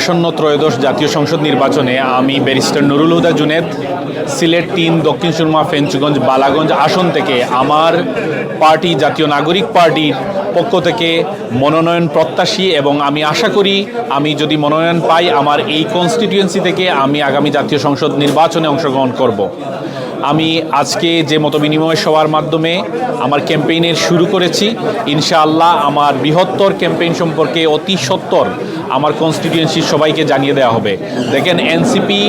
আসন্ন ত্রয়োদশ জাতীয় সংসদ নির্বাচনে আমি ব্যারিস্টার নুরুল হুদা জুনেদ, সিলেট তিন, দক্ষিণ সুরমা, ফেঞ্চুগঞ্জ, বালাগঞ্জ আসন থেকে আমার পার্টি, জাতীয় নাগরিক পার্টির পক্ষ থেকে মনোনয়ন প্রত্যাশী এবং আমি আশা করি, আমি যদি মনোনয়ন পাই, আমার এই কনস্টিটিউয়েন্সি থেকে আমি আগামী জাতীয় সংসদ নির্বাচনে অংশগ্রহণ করব। আমি আজকে যে মত বিনিময় সভার মাধ্যমে আমার ক্যাম্পেইনের শুরু করেছি, ইনশাআল্লাহ আমার বৃহত্তর ক্যাম্পেইন সম্পর্কে অতি সত্তর আমার কনস্টিটিউয়েন্সির সবাইকে জানিয়ে দেওয়া হবে। দেখেন এনসিপি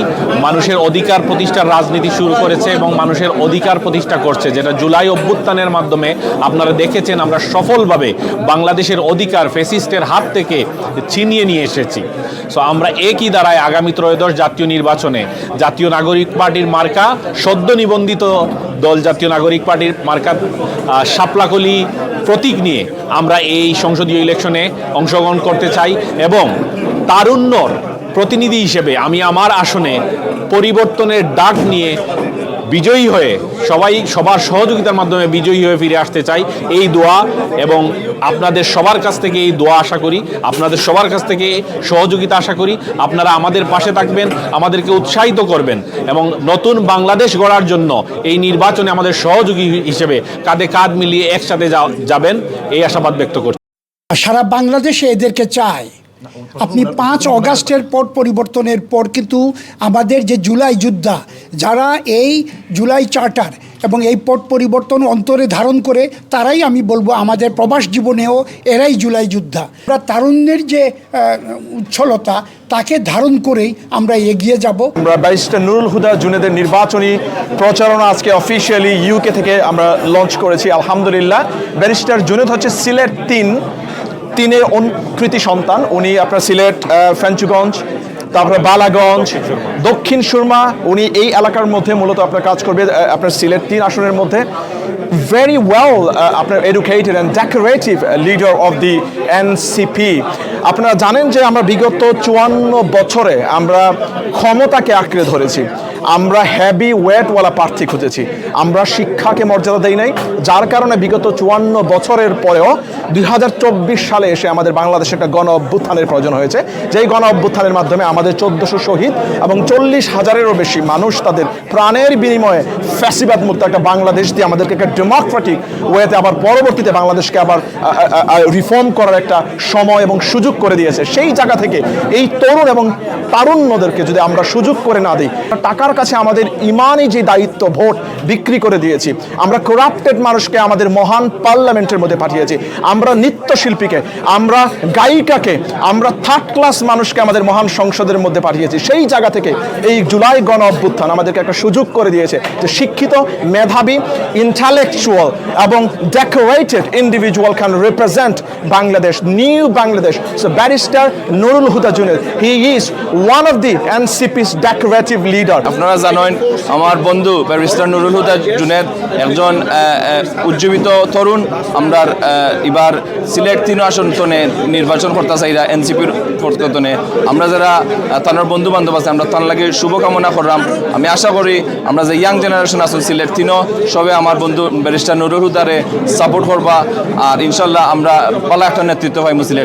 মানুষের অধিকার প্রতিষ্ঠার রাজনীতি শুরু করেছে এবং মানুষের অধিকার প্রতিষ্ঠা করছে, যেটা জুলাই অভ্যুত্থানের মাধ্যমে আপনারা দেখেছেন, আমরা সফলভাবে বাংলাদেশের অধিকার ফেসিস্টের হাত থেকে ছিনিয়ে নিয়ে এসেছি। সো আমরা একই দ্বারায় আগামী ত্রয়োদশ জাতীয় নির্বাচনে জাতীয় নাগরিক পার্টির মার্কা সদ্য নিবন্ধিত দল জাতীয় নাগরিক পার্টির মার্কা আহ, শাপলাকলি প্রতীক নিয়ে আমরা এই সংসদীয় ইলেকশনে অংশগ্রহণ করতে চাই এবং তারুণ্যর প্রতিনিধি হিসেবে আমি আমার আসনে পরিবর্তনের ডাক নিয়ে বিজয়ী হয়ে সবাই, সবার সহযোগিতার মাধ্যমে বিজয়ী হয়ে ফিরে আসতে চাই। এই দোয়া এবং আপনাদের সবার কাছ থেকে এই দোয়া আশা করি, আপনাদের সবার কাছ থেকে সহযোগিতা আশা করি, আপনারা আমাদের পাশে থাকবেন, আমাদেরকে উৎসাহিত করবেন এবং নতুন বাংলাদেশ গড়ার জন্য এই নির্বাচনে আমাদের সহযোগী হিসেবে কাঁধে কাঁধ মিলিয়ে একসাথে যাবেন, এই আশাবাদ ব্যক্ত করছি। সারা বাংলাদেশে এদেরকে চায় আপনি পাঁচ অগাস্টের পর পরিবর্তনের পর কিন্তু আমাদের যে জুলাই যোদ্ধা, যারা এই জুলাই চার্টার এবং এই পট পরিবর্তন অন্তরে ধারণ করে, তারাই আমি বলব আমাদের প্রবাস জীবনেও এরাই জুলাই যোদ্ধা। আমরা তারুণ্যের যে উচ্ছলতা, তাকে ধারণ করেই আমরা এগিয়ে যাব। আমরা ব্যারিস্টার নুরুল হুদা জুনেদের নির্বাচনী প্রচারণা আজকে অফিসিয়ালি ইউকে থেকে আমরা লঞ্চ করেছি, আলহামদুলিল্লাহ। ব্যারিস্টার জুনেদ হচ্ছে সিলেট তিন তিনের কৃতি সন্তান। উনি আপনার সিলেট আহ, ফেঞ্চুগঞ্জ তারপরে বালাগঞ্জ দক্ষিণ সুরমা উনি এই এলাকার মধ্যে মূলত আপনার কাজ করবে আপনার সিলেট তিন আসনের মধ্যে। ভেরি ওয়েল আপনার educated and decorative leader of the NCP আপনারা জানেন যে আমরা বিগত চুয়ান্ন বছরে আমরা ক্ষমতাকে আঁকড়ে ধরেছি। আমরা হ্যাভি ওয়েটওয়ালা প্রার্থী খুঁজেছি। আমরা শিক্ষাকে মর্যাদা দেই নাই, যার কারণে বিগত চুয়ান্ন বছরের পরেও দুই হাজার চব্বিশ সালে এসে আমাদের বাংলাদেশে একটা গণ অভ্যুত্থানের প্রয়োজন হয়েছে। যেই গণ অভ্যুত্থানের মাধ্যমে আমাদের চোদ্দশো শহীদ এবং চল্লিশ হাজারেরও বেশি মানুষ তাদের প্রাণের বিনিময়ে ফ্যাসিবাদ মুক্ত একটা বাংলাদেশ দিয়ে আমাদেরকে একটা ডেমোক্রেটিক ওয়েতে আবার পরবর্তীতে বাংলাদেশকে আবার রিফর্ম করার একটা সময় এবং সুযোগ করে দিয়েছে। সেই জায়গা থেকে এই তরুণ এবং তারুণ্যদেরকে যদি আমরা সুযোগ করে না দিই, টাকার কাছে আমাদের ইমানই যে দায়িত্ব ভোট বিক্রি করে দিয়েছি। আমরা করাপ্টেড মানুষকে আমাদের মহান পার্লামেন্টের মধ্যে পাঠিয়েছি। আমরা নৃত্যশিল্পীকে, আমরা গায়িকাকে, আমরা থার্ড ক্লাস মানুষকে আমাদের মহান সংসদের মধ্যে পাঠিয়েছি। সেই জায়গা থেকে এই জুলাই গণ অভ্যুত্থান আমাদেরকে একটা সুযোগ করে দিয়েছে যে শিক্ষিত, মেধাবী ইন্টালেকচুয়াল এবং decorated individual can represent Bangladesh new Bangladesh. So barrister Nurul Huda Juned he is one of the NCP's decorative leader আপনারা জানেন, আমার বন্ধু ব্যারিস্টার নুরুল হুদা জুনেদ একজন উজ্জীবিত তরুণ। আমরা এবার সিলেট তিন আসন তনে নির্বাচন করতে চাইরা এনসিপির পক্ষতনে আমরা যারা তানোর বন্ধু বান্ধব আছে, আমরা তার লাগে শুভকামনা করলাম। আমি আশা করি আমরা যে ইয়াং জেনারেশন আছেন সিলেট তিনও, সবে আমার বন্ধু ব্যারিস্টার নুরুল হুদারে সাপোর্ট করবা। আর ইনশাল্লাহ আমরা পালা একটা নেতৃত্ব পাইমু সিলেট